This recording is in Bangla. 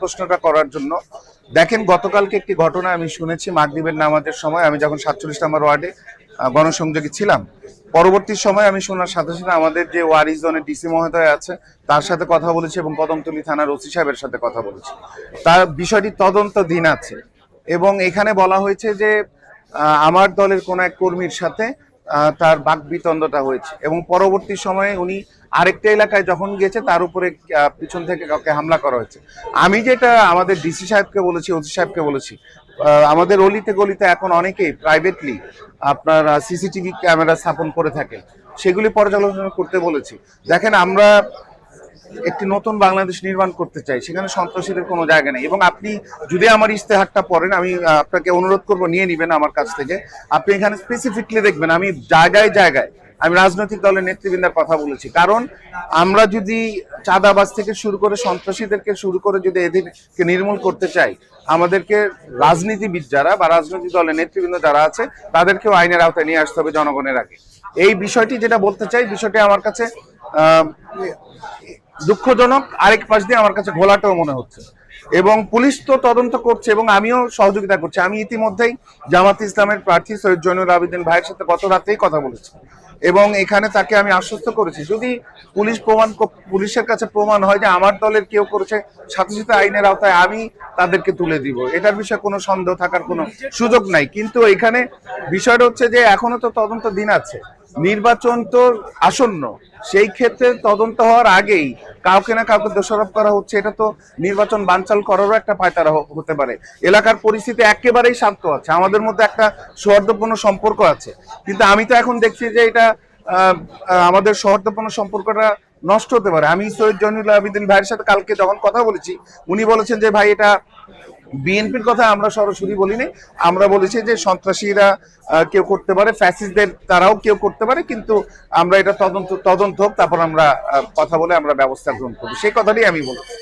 প্রশ্নটা করার জন্য। দেখেন, গতকালকে একটি ঘটনা আমি শুনেছি মাগরিবের নামাজের সময়। আমি যখন সাতচল্লিশ নম্বর ওয়ার্ডে গণসংযোগে ছিলাম, পরবর্তী সময় আমি শোনার সাথে সাথে আমাদের যে ওয়ারিস জনের ডিসি মহোদয় আছে, তার সাথে কথা বলেছি এবং কদমতলী থানার ওসি সাহেবের সাথে কথা বলেছি। তার বিষয়টি তদন্ত দিন আছে এবং এখানে বলা হয়েছে যে আমার দলের কোন এক কর্মীর সাথে তার বাকবিতণ্ডটা হয়েছে। এবং পরবর্তী সময়ে উনি আরেকটা এলাকায় যখন গিয়েছে, তার উপরে পিছন থেকে কাউকে হামলা করা হয়েছে। আমি যেটা আমাদের ডিসি সাহেবকে বলেছি, ওসি সাহেবকে বলেছি আমাদের অলিতে গলিতে এখন অনেকেই প্রাইভেটলি আপনার সিসিটিভি ক্যামেরা স্থাপন করে থাকে সেগুলি পর্যালোচনা করতে বলেছি। দেখেন, আমরা একটি নতুন বাংলাদেশ নির্মাণ করতে চাই, সেখানে সন্ত্রাসীদের কোনো জায়গা নেই। এবং আপনি যদি আমার ইশতেহারটা পড়েন, আমি আপনাকে অনুরোধ করব, নিয়ে নেবেন আমার কাছ থেকে। আপনি এখানে স্পেসিফিকলি দেখবেন, আমি জায়গায় জায়গায়, আমি রাজনৈতিক দলের নেতৃবৃন্দের কথা বলেছি। কারণ আমরা যদি চাঁদাবাজ থেকে শুরু করে সন্ত্রাসীদেরকে শুরু করে যদি এদেরকে নির্মূল করতে চাই, আমাদেরকে রাজনীতিবিদ যারা বা রাজনৈতিক দলের নেতৃবৃন্দ যারা আছে, তাদেরকেও আইনের আওতায় নিয়ে আসতে হবে জনগণের আগে। এই বিষয়টি যেটা বলতে চাই, বিষয়টি আমার কাছে দুঃখজনক, আরেক পাশ দিয়ে আমার কাছে ঘোলাটাও মনে হচ্ছে। এবং পুলিশ তো তদন্ত করছে এবং আমিও সহযোগিতা করছি। আমি ইতিমধ্যেই জামাত ইসলামের প্রার্থী সৈয়দ জৈনুল আবেদিন ভাইয়ের সাথে গত রাতেই কথা বলেছি। এবং এখানে তাকে আমি আশ্বস্ত করেছি। যদি পুলিশ প্রমাণ পুলিশের কাছে প্রমাণ হয় যে আমার দলের কেউ করেছে, সাথে সাথে আইনের আওতায় আমি তাদেরকে তুলে দিব। এটার বিষয়ে কোনো সন্দেহ থাকার কোনো সুযোগ নাই। কিন্তু এখানে বিষয়টা হচ্ছে যে এখনও তো তদন্ত দিন আছে। নির্বাচন তো আসন্ন। সেই ক্ষেত্রে তদন্ত হওয়ার আগেই কাউকে না কাউকে দোষারোপ করা হচ্ছে, এটা তো নির্বাচন বানচাল করারও একটা পায়তারা হতে পারে। এলাকার পরিস্থিতি একেবারেই শান্ত আছে, আমাদের মধ্যে একটা সৌহার্দ্যপূর্ণ সম্পর্ক আছে। কিন্তু আমি তো এখন দেখছি যে এটা আমাদের সৌহার্দ্যপূর্ণ সম্পর্কটা নষ্ট হতে পারে। আমি সৈয়দ জয়নুল আবিদিন ভাইয়ের সাথে কালকে যখন কথা বলেছি, উনি বলেছেন যে ভাই এটা বিএনপির কথা আমরা সরাসরি বলিনি। আমরা বলেছি যে সন্ত্রাসীরা কেউ করতে পারে, ফ্যাসিস্টদের তারাও কেউ করতে পারে, কিন্তু আমরা এটা তদন্ত তদন্ত হোক, তারপর আমরা কথা বলে আমরা ব্যবস্থা গ্রহণ করব। সেই কথাটাই আমি বলছি।